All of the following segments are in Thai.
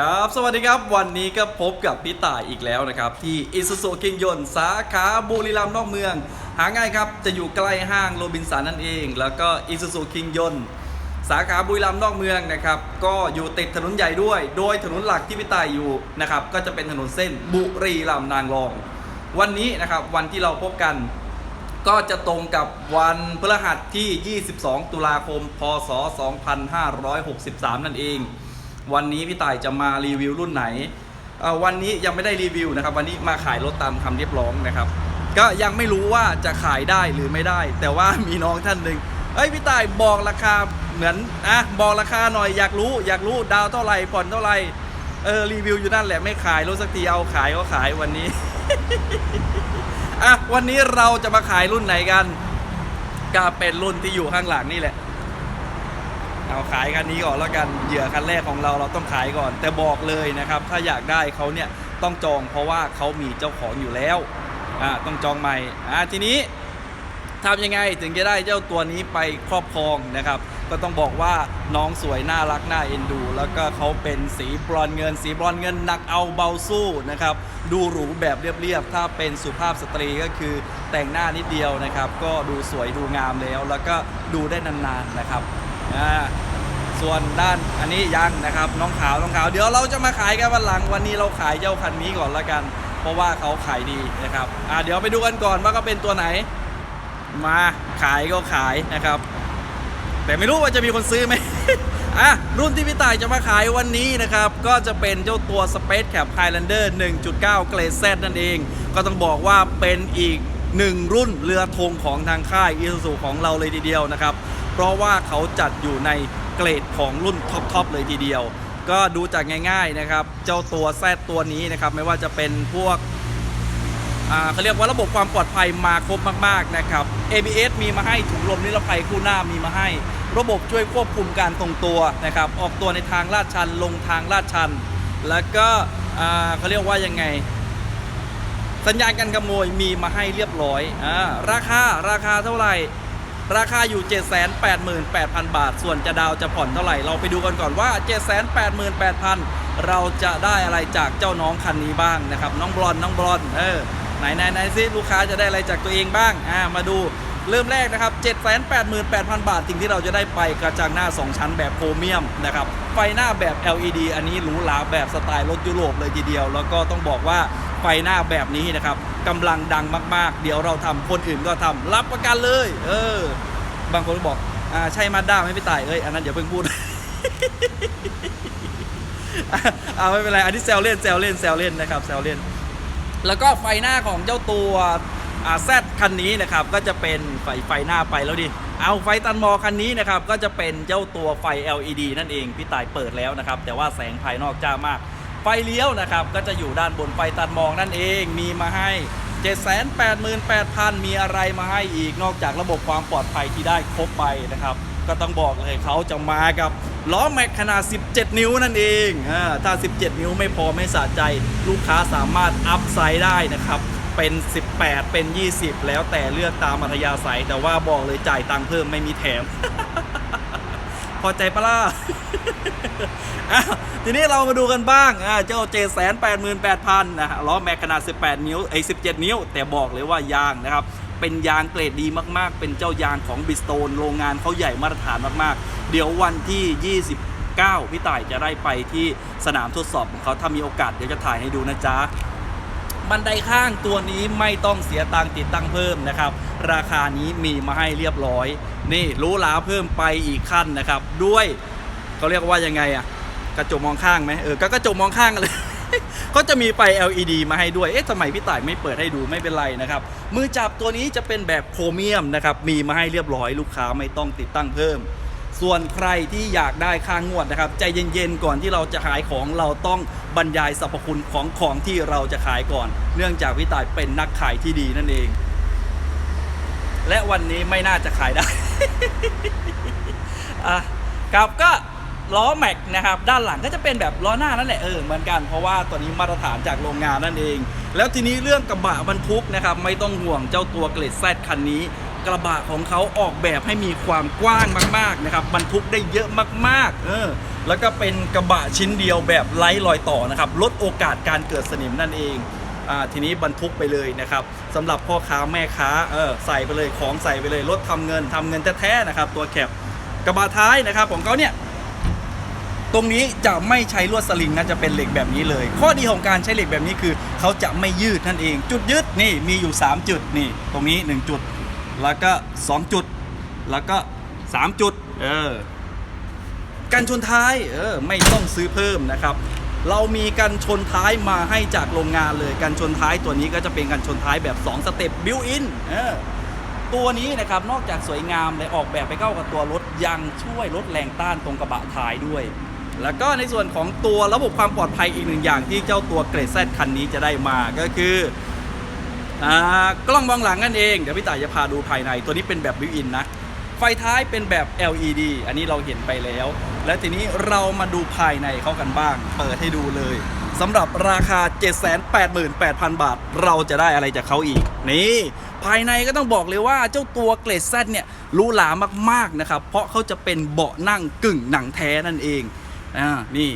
ครับ สวัสดีครับ วันนี้ก็พบกับพี่ต่ายอีกแล้วนะครับ ที่อิสุสุกิงยนสาขาบุรีรัมย์นอกเมือง หาง่ายครับ จะอยู่ใกล้ห้างโรบินสันนั่นเอง แล้วก็อิสุสุกิงยนสาขาบุรีรัมย์นอกเมืองนะครับ ก็อยู่ติดถนนใหญ่ด้วย โดยถนนหลักที่พี่ต่ายอยู่นะครับ ก็จะเป็นถนนเส้นบุรีรัมย์นางรอง วันนี้นะครับ วันที่เราพบกัน ก็จะตรงกับวันพฤหัสที่ 22 ตุลาคม พศ 2563 นั่นเอง วันนี้พี่ต่ายจะมารีวิวรุ่นไหนอ่อวันนี้ยังไม่ได้รีวิวนะครับ วันนี้มาขายรถตามคำเรียบร้องนะครับ ก็ยังไม่รู้ว่าจะขายได้หรือไม่ได้ แต่ว่ามีน้องท่านหนึ่งเอ้ยพี่ต่ายบอกราคาเหมือนอะบอกราคาหน่อยอยากรู้ อยากรู้ดาวเท่าไหร่ผ่อนเท่าไหร่เออรีวิวอยู่นั่นแหละไม่ขายรถสักทีเอาขายก็ขายวันนี้อะวันนี้เราจะมาขายรุ่นไหนกัน ก็เป็นรุ่นที่อยู่ข้างหลังนี่แหละ เอาขายคันนี้ก่อนแล้วกันเหยื่อคันแรกของเราเราต้องขายก่อน แต่บอกเลยนะครับ ถ้าอยากได้เขาเนี่ยต้องจองเพราะว่าเขามีเจ้าของอยู่แล้วอ่าต้องจองใหม่อ่าทีนี้ทำยังไงถึงจะได้เจ้าตัวนี้ไปครอบครองนะครับ ก็ต้องบอกว่าน้องสวยน่ารักน่าเอ็นดู แล้วก็เขาเป็นสีบรอนเงิน สีบรอนเงินหนักเอาเบาสู้นะครับ ดูหรูแบบเรียบๆถ้าเป็นสุภาพสตรีก็คือแต่งหน้านิดเดียวนะครับ ก็ดูสวยดูงามแล้ว แล้วก็ดูได้นานๆนะครับ อ่าส่วนด้านอันนี้ยังนะครับน้องขาวน้องขาว เดี๋ยวเราจะมาขายกันวันหลังวันนี้เราขายเจ้าคันนี้ก่อนละกัน เพราะว่าเขาขายดีนะครับอ่าเดี๋ยวไปดูกันก่อนว่าก็เป็นตัวไหน มาขายก็ขายนะครับ แต่ไม่รู้ว่าจะมีคนซื้อไหมอะรุ่นที่พี่ต่ายจะมาขายวันนี้นะครับ ก็จะเป็นเจ้าตัว Space Cap Highlander 1.9เกรด Z นั่นเอง ก็ต้องบอกว่าเป็นอีกหนึ่งรุ่นเรือธงของทางค่าย i s u z u ของเราเลยทีเดียวนะครับ เพราะว่าเขาจัดอยู่ในเกรดของรุ่นท็อปๆเลยทีเดียว ก็ดูจากง่ายๆนะครับ เจ้าตัว Z ตัวนี้นะครับ ไม่ว่าจะเป็นพวกเขาเรียกว่าระบบความปลอดภัยมาครบมากๆนะครับ ABS มีมาให้ถุงลมนิรภัยคู่หน้ามีมาให้ ระบบช่วยควบคุมการทรงตัวนะครับ ออกตัวในทางลาดชันลงทางลาดชัน แล้วก็เขาเรียกว่ายังไง สัญญาณการขโมยมีมาให้เรียบร้อยอราคาราคาเท่าไหร่ ราคาอยู่ 788,000 บาท ส่วนจะดาวจะผ่อนเท่าไหร่ เราไปดูกันก่อนว่า 788,000 เราจะได้อะไรจากเจ้าน้องคันนี้บ้างนะครับ น้องบอลน้องบอลเออไหนไหนไหนซิลูกค้าจะได้อะไรจากตัวเองบ้างอ่ามาดู เริ่มแรกนะครับ 788,000 บาท สิ่งที่เราจะได้ไปกระจังหน้า 2 ชั้นแบบโพรเมียมนะครับ ไฟหน้าแบบ LED อันนี้หรูหราแบบสไตล์รถยุโรปเลยทีเดียว แล้วก็ต้องบอกว่าไฟหน้าแบบนี้นะครับกำลังดังมากๆ เดี๋ยวเราทำคนอื่นก็ทำรับประกันเลย เออ บางคนบอกอ่าใช่มาด้าไม่พี่ต่ายเอ้ยอันนั้นเดี๋ยวเพิ่งพูดเอาไม่เป็นไรอันนี้แซวเล่นแซวเล่นแซวเล่นนะครับแซวเล่น แล้วก็ไฟหน้าของเจ้าตัว แซดคันนี้นะครับก็จะเป็นไฟไฟหน้าไปแล้วดิ เอาไฟตันมอคันนี้นะครับก็จะเป็นเจ้าตัวไฟ LED นั่นเองพี่ต่ายเปิดแล้วนะครับแต่ว่าแสงภายนอกจ้ามาก ไฟเลี้ยวนะครับก็จะอยู่ด้านบนไฟตันมองนั่นเองมีมาให้ 788,000 มีอะไรมาให้อีกนอกจากระบบความปลอดภัยที่ได้ครบไปนะครับก็ต้องบอกเลยเขาจะมากับล้อแม็กขนาด 17 นิ้วนั่นเองอาถ้า 17 นิ้วไม่พอไม่สะใจ ลูกค้าสามารถอัพไซด์ได้นะครับ เป็น 18 เป็น 20 แล้วแต่เลือกตามอัธยาศัย แต่ว่าบอกเลยจ่ายตังค์เพิ่มไม่มีแถม พอใจปะล่ะทีนี้เรามาดูกันบ้างเจ้าเจแสนแปดหมื่นแปดพันนะฮะล้อแม็กขนาด 18 นิ้วไอ้17 นิ้ว แต่บอกเลยว่ายางนะครับ เป็นยางเกรดดีมากๆ เป็นเจ้ายางของบิสโตนโรงงานเขาใหญ่มาตรฐานมากๆ เดี๋ยววันที่29พี่ต่ายจะได้ไปที่สนามทดสอบของเขาถ้ามีโอกาสเดี๋ยวจะถ่ายให้ดูนะจ๊ะ บันไดข้างตัวนี้ไม่ต้องเสียตังค์ติดตั้งเพิ่มนะครับ ราคานี้มีมาให้เรียบร้อย นี่รู้หลาเพิ่มไปอีกขั้นนะครับ ด้วยเขาเรียกว่ายังไงอะกระจกมองข้างไหมเออก็กระจกมองข้างเลยก็จะมีไฟ LED มาให้ด้วย เอ๊ะทำไมพี่ต่ายไม่เปิดให้ดูไม่เป็นไรนะครับ มือจับตัวนี้จะเป็นแบบโครเมียมนะครับ มีมาให้เรียบร้อยลูกค้าไม่ต้องติดตั้งเพิ่ม ส่วนใครที่อยากได้ค่างวดนะครับ ใจเย็นๆก่อนที่เราจะขายของเราต้องบรรยายสรรพคุณของของที่เราจะขายก่อน เนื่องจากพี่ตายเป็นนักขายที่ดีนั่นเอง และวันนี้ไม่น่าจะขายได้อะครับก็ล้อแม็กนะครับด้านหลังก็จะเป็นแบบล้อหน้านั่นแหละเออเหมือนกันเพราะว่าตัวนี้มาตรฐานจากโรงงานนั่นเอง แล้วทีนี้เรื่องกระบะบรรทุกนะครับไม่ต้องห่วงเจ้าตัวเกล็ดแซดคันนี้ กระบะของเขาออกแบบให้มีความกว้างมากๆนะครับบรรทุกได้เยอะมากๆ เออแล้วก็เป็นกระบะชิ้นเดียวแบบไร้รอยต่อนะครับลดโอกาสการเกิดสนิมนั่นเองอ่าทีนี้บรรทุกไปเลยนะครับสำหรับพ่อค้าแม่ค้าเออใส่ไปเลยของใส่ไปเลยรถทำเงินทำเงินแท้ๆนะครับ ตัวแคปกระบะท้ายนะครับของเขาเนี่ยตรงนี้จะไม่ใช้ลวดสลิงนะจะเป็นเหล็กแบบนี้เลย ข้อดีของการใช้เหล็กแบบนี้คือ เขาจะไม่ยืดนั่นเอง จุดยืดนี่มีอยู่ 3 จุดนี่ ตรงนี้ 1 จุด แล้วก็ 2 จุด แล้วก็ 3 จุด เออ กันชนท้าย เออ ไม่ต้องซื้อเพิ่มนะครับ เรามีกันชนท้ายมาให้จากโรงงานเลย กันชนท้ายตัวนี้ก็จะเป็นกันชนท้ายแบบ 2 สเต็ปบิวอิน เออ ตัวนี้นะครับ นอกจากสวยงามและออกแบบไปเข้ากับตัวรถ ยังช่วยลดแรงต้านตรงกระบะท้ายด้วยแล้วก็ในส่วนของตัวระบบความปลอดภัยอีกหนึ่งอย่างที่เจ้าตัวเกรดแซคันนี้จะได้มาก็คือ กล้องมองหลังนั่นเองเดี๋ยวพี่ต่ายจะพาดูภายในตัวนี้เป็นแบบบิวอินนะไฟท้ายเป็นแบบ LED อันนี้เราเห็นไปแล้ว และทีนี้เรามาดูภายในเขากันบ้าง เปิดให้ดูเลยสำหรับราคา 788,000 บาท เราจะได้อะไรจากเขาอีก นี่ ภายในก็ต้องบอกเลยว่าเจ้าตัวเกรดแซเนี่ยหรูหรามากๆนะครับ เพราะเขาจะเป็นเบาะนั่งกึ่งหนังแท้นั่นเองอ่านี่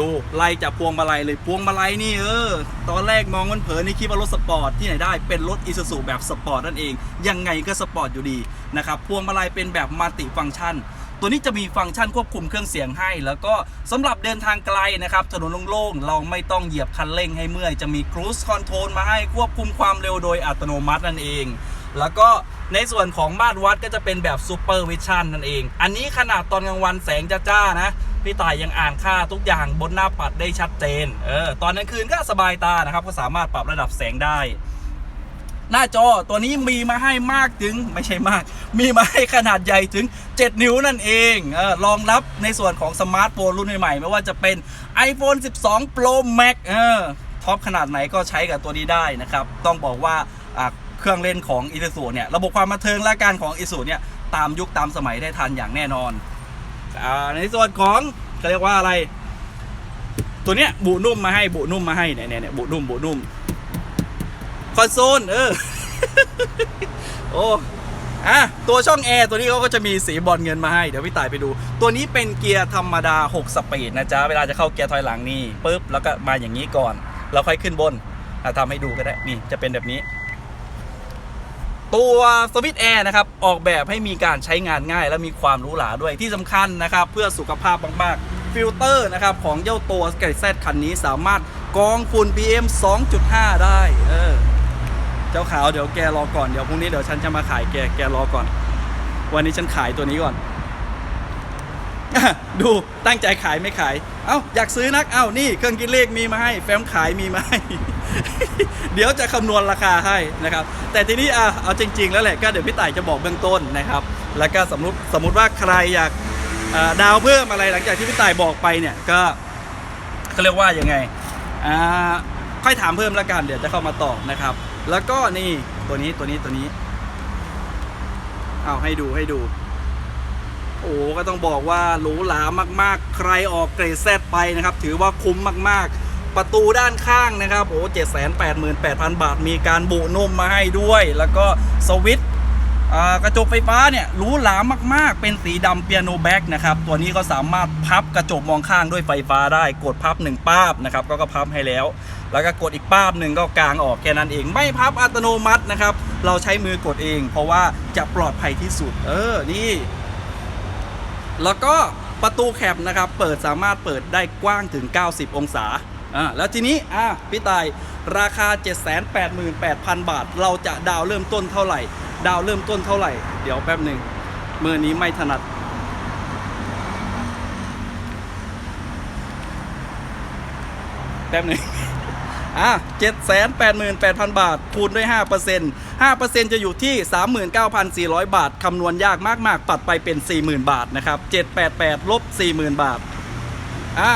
ดูไล่จากพวงมาลัยเลยพวงมาลัยนี่เออตอนแรกมองมันเผินนี่คิดว่ารถสปอร์ตที่ไหนได้เป็นรถอีซูซูแบบสปอร์ตนั่นเอง ยังไงก็สปอร์ตอยู่ดีนะครับพวงมาลัยเป็นแบบมัลติฟังก์ชันตัวนี้จะมีฟังก์ชันควบคุมเครื่องเสียงให้ แล้วก็สำหรับเดินทางไกลนะครับ ถนนโล่งๆ เราไม่ต้องเหยียบคันเร่งให้เมื่อย จะมี Cruise Control มาให้ควบคุมความเร็วโดยอัตโนมัตินั่นเอง แล้วก็ในส่วนของมาตรวัดก็จะเป็นแบบ Super Vision นั่นเอง อันนี้ขนาดตอนกลางวันแสงจ้าๆนะ พี่ต่ายยังอ่านค่าทุกอย่างบนหน้าปัดได้ชัดเจน เออ ตอนกลางคืนก็สบายตานะครับ ก็สามารถปรับระดับแสงได้ หน้าจอตัวนี้มีมาให้มากถึงไม่ใช่มาก มีมาให้ขนาดใหญ่ถึง 7 นิ้วนั่นเองเออรองรับในส่วนของสมาร์ทโฟนรุ่นใหม่ๆ ไม่ว่าจะเป็น iPhone 12 Pro Max เออท็อปขนาดไหนก็ใช้กับตัวนี้ได้นะครับ ต้องบอกว่าเครื่องเล่นของอีซูเนี่ย ระบบความบันเทิงและการของอีซูเนี่ย ตามยุคตามสมัยได้ทันอย่างแน่นอน อ่าในส่วนของเขาเรียกว่าอะไร ตัวเนี้ยบุนุ่มมาให้บุนุ่มมาให้เนี่ยเนี่ยเนี่ยบุนุ่มบุนุ่มคอนโซลเออโอ้อะตัวช่องแอร์ตัวนี้เขาก็จะมีสีบอลเงินมาให้เดี๋ยวพี่ต่ายไปดู ตัวนี้เป็นเกียร์ธรรมดา 6 สปีดนะจ๊ะ เวลาจะเข้าเกียร์ถอยหลังนี่ปุ๊บแล้วก็มาอย่างนี้ก่อน แล้วค่อยขึ้นบนอะทำให้ดูก็ได้นี่จะเป็นแบบนี้ ตัวสวิตช์แอร์นะครับออกแบบให้มีการใช้งานง่าย และมีความหรูหราด้วยที่สำคัญนะครับ เพื่อสุขภาพมากๆฟิลเตอร์นะครับของเจ้าตัวสเกตแซคันนี้สามารถกรองฝุ่น PM 2.5 ได้เออเจ้าขาวเดี๋ยวแกรอก่อนเดี๋ยวพรุ่งนี้เดี๋ยวฉันจะมาขายแกแกรอก่อน วันนี้ฉันขายตัวนี้ก่อน ดูตั้งใจขายไม่ขาย เอ้าอยากซื้อนัก เอ้านี่เครื่องคิดเลขมีมาให้ แฟ้มขายมีมาให้ เดี๋ยวจะคำนวณราคาให้นะครับ แต่ทีนี้อะเอาจริง ๆ แล้วแหละก็เดี๋ยวพี่ต่ายจะบอกเบื้องต้นนะครับ แล้วก็สมมติสมมติว่าใครอยากาดาวเพิ่มอะไรหลังจากที่พี่ต่ายบอกไปเนี่ยก็เขาเรียกว่ายังไงอ่าค่อยถามเพิ่มแล้วกันเดี๋ยวจะเข้ามาตอบนะครับ แล้วก็นี่ตัวนี้ตัวนี้ตัวนี้ เอาให้ดูให้ดู โอ้ก็ต้องบอกว่าหรูหรามากๆ ใครออกเกรดแซดไปนะครับ ถือว่าคุ้มมากๆ ประตูด้านข้างนะครับโอ้เจ็ดแสนแปดหมื่นแปดพันบาท มีการบุนุ่มมาให้ด้วย แล้วก็สวิตช์กระจกไฟฟ้าเนี่ยหรูหรามากๆ เป็นสีดำเปียโนแบ็กนะครับตัวนี้ก็สามารถพับกระจกมองข้างด้วยไฟฟ้าได้ กดพับหนึ่งป้าบนะครับก็ก็พับให้แล้ว แล้วก็กดอีกป้าบหนึ่งก็กางออกแค่นั้นเอง ไม่พับอัตโนมัตินะครับ เราใช้มือกดเอง เพราะว่าจะปลอดภัยที่สุด เออนี่ แล้วก็ประตูแคปนะครับ เปิดสามารถเปิดได้กว้างถึง 90 องศาอ่าแล้วทีนี้อะพี่ตายราคา 788,000 บาท เราจะดาวเริ่มต้นเท่าไหร่ ดาวเริ่มต้นเท่าไหร่ เดี๋ยวแป๊บหนึ่งมือนี้ไม่ถนัด แป๊บหนึ่ง อะเจ็ดแสนแปดหมื่นแปดพันบาท คูณด้วย5% 5%จะอยู่ที่39,400บาท คำนวณยากมากๆ ปัดไปเป็น40,000บาทนะครับ788ลบ40,000บาท อ่า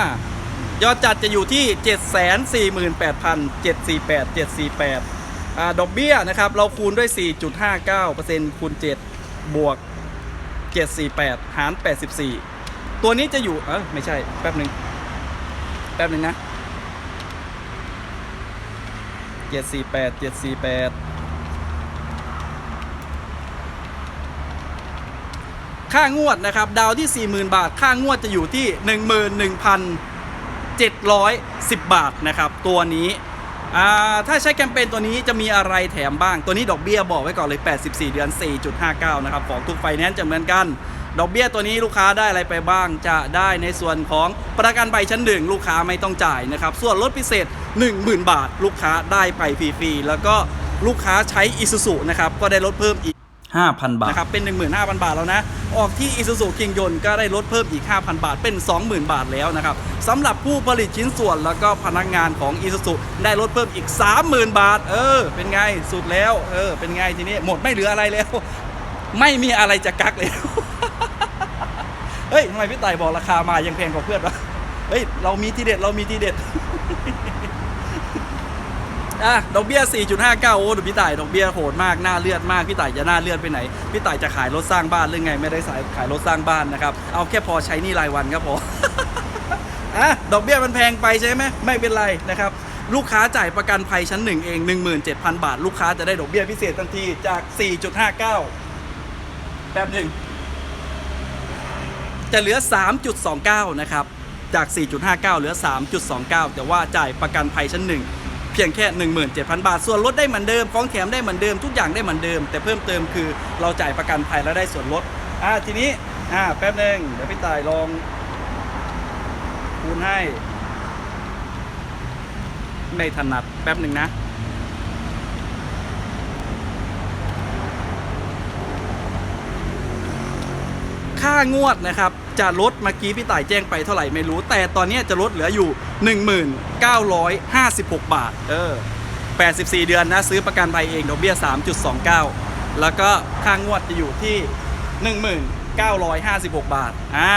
ยอดจัดจะอยู่ที่ 748,748 748อ่าดอกเบี้ยนะครับ เราคูณด้วย 4.59%คูณ 7 บวก 748 หาร 84 ตัวนี้จะอยู่ เออไม่ใช่ แป๊บหนึ่งแป๊บหนึ่งนะ 748 748ค่างวดนะครับ ดาวที่ 40,000 บาท ค่างวดจะอยู่ที่ 11,710 บาทนะครับ ตัวนี้ถ้าใช้แคมเปญตัวนี้จะมีอะไรแถมบ้าง ตัวนี้ดอกเบี้ยบอกไว้ก่อนเลย 84 เดือน 4.59 นะครับ ของทุกไฟแนนซ์จะเหมือนกัน ดอกเบี้ยตัวนี้ลูกค้าได้อะไรไปบ้าง จะได้ในส่วนของประกันภัยชั้นหนึ่งลูกค้าไม่ต้องจ่ายนะครับ ส่วนลดพิเศษ 10,000 บาท ลูกค้าได้ไปฟรีๆ แล้วก็ลูกค้าใช้อิ u z u นะครับก็ได้ลดเพิ่มอีก 5,000 บาทนะครับเป็น 15,000 บาทแล้วนะ ออกที่ Isuzu King ยนก็ได้ลดเพิ่มอีก 5,000 บาทเป็น 20,000 บาทแล้วนะครับสำหรับผู้ผลิตชิ้นส่วนแล้วก็พนักงานของ Isuzu ได้ลดเพิ่มอีก 30,000 บาท เออ เป็นไงสุดแล้ว เออ เป็นไงทีนี้หมดไม่เหลืออะไรแล้ว ไม่มีอะไรจะกักแล้ว เฮ้ยทำไมพี่ต่ายบอกราคามายังแพงกว่าเพื่อนวะเฮ้ยเรามีทีเด็ดเรามีทีเด็ด อะดอกเบี้ย 4.59 โอ้ดูพี่ต่ายดอกเบี้ยโหดมากหน้าเลือดมากพี่ต่ายจะหน้าเลือดไปไหน พี่ต่ายจะขายรถสร้างบ้านหรือไงไม่ได้สายขายรถสร้างบ้านนะครับ เอาแค่พอใช้นี่รายวันก็พออะดอกเบี้ยมันแพงไปใช่ไหมไม่เป็นไรนะครับลูกค้าจ่ายประกันภัยชั้นหนึ่งเอง 17,000 บาท ลูกค้าจะได้ดอกเบี้ยพิเศษทันทีจาก 4.59แป๊บหนึ่ง จะเหลือ 3.29 นะครับ จาก 4.59 เหลือ 3.29 แต่ว่าจ่ายประกันภัยชั้นหนึ่ง พียงแค่ 17,000 บาท ส่วนลดได้เหมือนเดิมของแถมได้เหมือนเดิมทุกอย่างได้เหมือนเดิม แต่เพิ่มเติมคือเราจ่ายประกันภัยแล้วได้ส่วนลดอ่าทีนี้อ่าแป๊บหนึ่งเดี๋ยวพี่ต่ายลองคูณให้ไม่ถนัดแป๊บหนึ่งนะ ค่างวดนะครับ จะลดเมื่อกี้พี่ต่ายแจ้งไปเท่าไหร่ไม่รู้ แต่ตอนนี้จะลดเหลืออยู่ 1956 บาท เออ 84 เดือนนะ ซื้อประกันภัยเองดอกเบี้ย 3.29 แล้วก็ค่างวดจะอยู่ที่ 1956 บาทอะ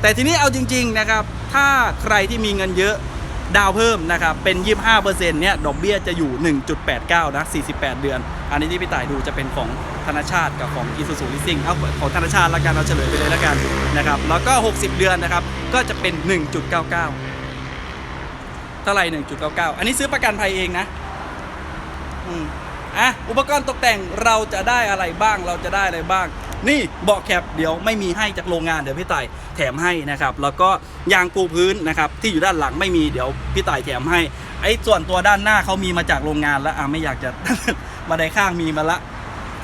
แต่ทีนี้เอาจริง ๆนะครับ ถ้าใครที่มีเงินเยอะดาวเพิ่มนะครับ เป็น 25%เนี่ยดอกเบี้ยจะอยู่ 1.89 นะ 48 เดือน อันนี้ที่พี่ต่ายดูจะเป็นของ ธนชาติกับของ i s u z u Leasing เอาของธนชาติแล้วกันเราเฉลยไปเลยแล้วกันนะครับแล้วก็ 60 เดือนนะครับก็จะเป็น 1.99 เท่าไหร่ 1.99 อันนี้ซื้อประกันภัยเองนะอืมอะอุปกรณ์ตกแต่งเราจะได้อะไรบ้างเราจะได้อะไรบ้าง นี่เบาะแคปเดี๋ยวไม่มีให้จากโรงงานเดี๋ยวพี่ต่ายแถมให้นะครับ แล้วก็ยางปูพื้นนะครับที่อยู่ด้านหลังไม่มีเดี๋ยวพี่ต่ายแถมให้ไอ้ส่วนตัวด้านหน้าเขามีมาจากโรงงานแล้วอะไม่อยากจะ มาในข้างมีมาละ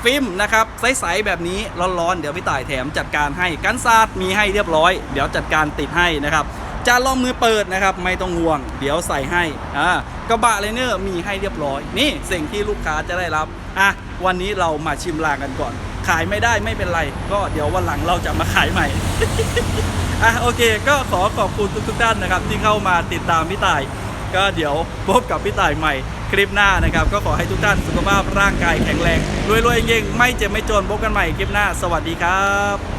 ฟิล์มนะครับใสๆแบบนี้ร้อนๆ เดี๋ยวพี่ต่ายแถมจัดการให้กันซาดมีให้เรียบร้อย เดี๋ยวจัดการติดให้นะครับจานรองมือเปิดนะครับไม่ต้องห่วง เดี๋ยวใส่ให้อ่ากระบะเลเนอร์มีให้เรียบร้อย นี่สิ่งที่ลูกค้าจะได้รับอะวันนี้เรามาชิมลางกันก่อน ขายไม่ได้ไม่เป็นไร ก็เดี๋ยววันหลังเราจะมาขายใหม่อะโอเค ก็ขอขอบคุณทุกๆท่านนะครับ ที่เข้ามาติดตามพี่ต่าย ก็เดี๋ยวพบกับพี่ต่ายใหม่คลิปหน้านะครับ ก็ขอให้ทุกท่านสุขภาพร่างกายแข็งแรงรวยๆเย่งๆไม่เจ็บไม่จนพบกันใหม่คลิปหน้า สวัสดีครับ